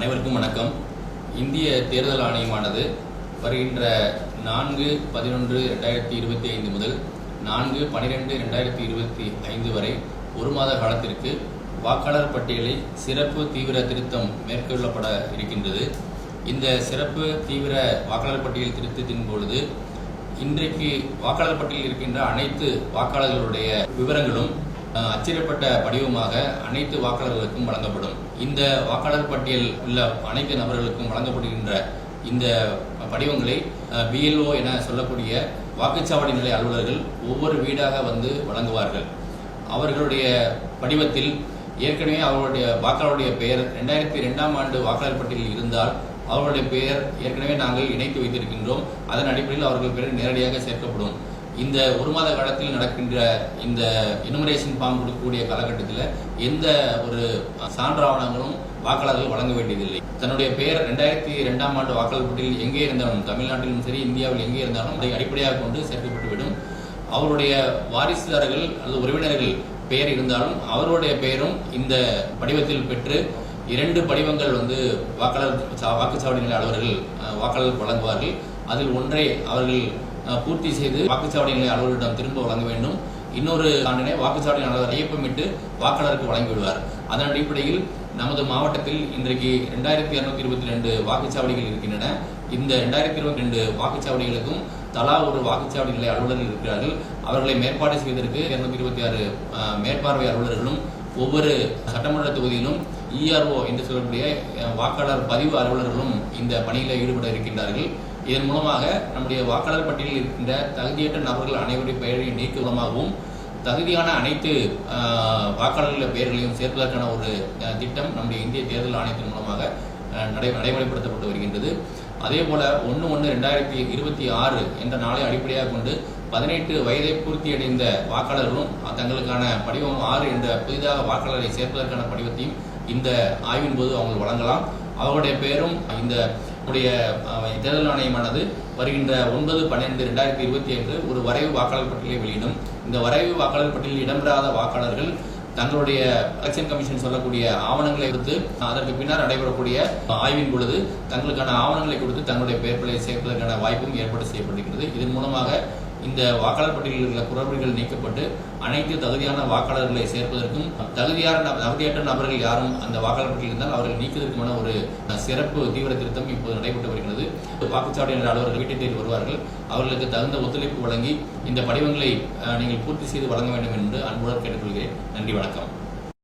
அனைவருக்கும் வணக்கம். இந்திய தேர்தல் ஆணையமானது வருகின்ற நான்கு பதினொன்று ரெண்டாயிரத்தி இருபத்தி ஐந்து முதல் நான்கு பனிரெண்டு ரெண்டாயிரத்தி இருபத்தி ஐந்து வரை ஒரு மாத காலத்திற்கு வாக்காளர் பட்டியலில் சிறப்பு தீவிர திருத்தம் மேற்கொள்ளப்பட இருக்கின்றது. இந்த சிறப்பு தீவிர வாக்காளர் பட்டியல் திருத்தத்தின் பொழுது இன்றைக்கு வாக்காளர் பட்டியலில் இருக்கின்ற அனைத்து வாக்காளர்களுடைய விவரங்களும் அச்சிடப்பட்ட படிவமாக அனைத்து வாக்காளர்களுக்கும் வழங்கப்படும். இந்த வாக்காளர் பட்டியல் உள்ள அனைத்து நபர்களுக்கும் வழங்கப்படுகின்ற இந்த படிவங்களை பிஎல்ஓ என சொல்லக்கூடிய வாக்குச்சாவடி நிலை அலுவலர்கள் ஒவ்வொரு வீடாக வந்து வழங்குவார்கள். அவர்களுடைய படிவத்தில் ஏற்கனவே அவர்களுடைய வாக்காளருடைய பெயர் ரெண்டாயிரத்தி ரெண்டாம் ஆண்டு வாக்காளர் பட்டியலில் இருந்தால் அவர்களுடைய பெயர் ஏற்கனவே நாங்கள் இணைத்து வைத்திருக்கின்றோம். அதன் அடிப்படையில் அவர்கள் பெயர் நேரடியாக சேர்க்கப்படும். இந்த ஒரு மாத காலத்தில் நடக்கின்ற இந்த எனுமரேஷன் ஃபார்ம் கொடுக்கக்கூடிய காலகட்டத்தில் எந்த ஒரு சான்றாவணங்களும் வாக்காளர்கள் வழங்க வேண்டியதில்லை. தன்னுடைய பெயர் ரெண்டாயிரத்தி ரெண்டாம் ஆண்டு வாக்காளர் பட்டியலில் எங்கே இருந்தாலும் தமிழ்நாட்டிலும் சரி இந்தியாவில் எங்கே இருந்தாலும் அதை அடிப்படையாக கொண்டு சேர்க்கப்பட்டுவிடும். அவருடைய வாரிசுதாரர்கள் அல்லது உறவினர்கள் பெயர் இருந்தாலும் அவருடைய பெயரும் இந்த படிவத்தில் பெற்று இரண்டு படிவங்கள் வந்து வாக்காளர் வாக்குச்சாவடி நிலை அலுவலர்கள் வாக்காளர்கள் வழங்குவார்கள். அதில் ஒன்றை அவர்கள் பூர்த்தி செய்து வாக்குச்சாவடி நிலை அலுவலரிடம் திரும்ப வழங்க வேண்டும். இன்னொரு ஆண்டினை வாக்குச்சாவடி அலுவலர் ஐயப்பமிட்டு வாக்காளருக்கு வழங்கி விடுவார் அதன் அடிப்படையில் நமது மாவட்டத்தில் இன்றைக்கு ரெண்டாயிரத்தி இருநூத்தி இருபத்தி ரெண்டு வாக்குச்சாவடிகள் இருக்கின்றன. இந்த ரெண்டாயிரத்தி இருபத்தி ரெண்டு வாக்குச்சாவடிகளுக்கும் தலா ஒரு வாக்குச்சாவடி நிலை அலுவலர்கள் இருக்கிறார்கள். அவர்களை மேற்பாடு செய்வதற்கு இருநூத்தி இருபத்தி ஆறு மேற்பார்வை அலுவலர்களும் ஒவ்வொரு சட்டமன்ற தொகுதியிலும் இஆர்ஓ என்று சொல்லக்கூடிய வாக்காளர் பதிவு அலுவலர்களும் இந்த பணியில் ஈடுபட இருக்கின்றார்கள். இதன் மூலமாக நம்முடைய வாக்காளர் பட்டியலில் இருக்கின்ற தகுதியற்ற நபர்கள் அனைவருடைய பெயரையும் நீக்க மூலமாகவும் தகுதியான அனைத்து அஹ், வாக்காளர்கள் பெயர்களையும் சேர்ப்பதற்கான ஒரு திட்டம் நம்முடைய இந்திய தேர்தல் ஆணையத்தின் மூலமாக நடை நடைமுறைப்படுத்தப்பட்டு வருகின்றது. அதே போல ஒன்று ஒன்று ரெண்டாயிரத்தி இருபத்தி ஆறு என்ற நாளை அடிப்படையாக கொண்டு பதினெட்டு வயதை பூர்த்தியடைந்த வாக்காளர்களும் தங்களுக்கான படிவம் ஆறு என்ற புதிதாக வாக்காளரை சேர்ப்பதற்கான படிவத்தையும் இந்த ஆய்வின் போது அவங்க வழங்கலாம். அவருடைய பெயரும் இந்த நம்முடைய தேர்தல் ஆணையமானது வருகின்ற ஒன்பது பன்னெண்டு ரெண்டாயிரத்தி இருபத்தி ஐந்து ஒரு வரைவு வாக்காளர் பட்டியலை வெளியிடும். இந்த வரைவு வாக்காளர் பட்டியலில் இடம்பெறாத வாக்காளர்கள் தங்களுடைய எலெக்ஷன் கமிஷன் சொல்லக்கூடிய ஆவணங்களை எடுத்து அதற்கு பின்னர் நடைபெறக்கூடிய ஆய்வின் பொழுது தங்களுக்கான ஆவணங்களை கொடுத்து தங்களுடைய பெயர்களை சேர்ப்பதற்கான வாய்ப்பும் ஏற்பாடு செய்யப்பட்டிருக்கிறது. இதன் மூலமாக இந்த வாக்காளர் பட்டியலில் உள்ள குறைபாடுகள் நீக்கப்பட்டு அனைத்து தகுதியான வாக்காளர்களை சேர்ப்பதற்கும் தகுதியான தகுதியற்ற நபர்கள் யாரும் அந்த வாக்காளர் பட்டியலில் இருந்தால் அவர்கள் நீக்குவதற்குமான ஒரு சிறப்பு தீவிர திருத்தம் இப்போது நடைபெற்று வருகிறது. வாக்குச்சாவடி என்ற அலுவலர்கள் வீட்டை தேடி வருவார்கள். அவர்களுக்கு தகுந்த ஒத்துழைப்பு வழங்கி இந்த படிவங்களை நீங்கள் பூர்த்தி செய்து வழங்க வேண்டும் என்று அன்புடன் கேட்டுக்கொள்கிறேன். நன்றி வணக்கம்.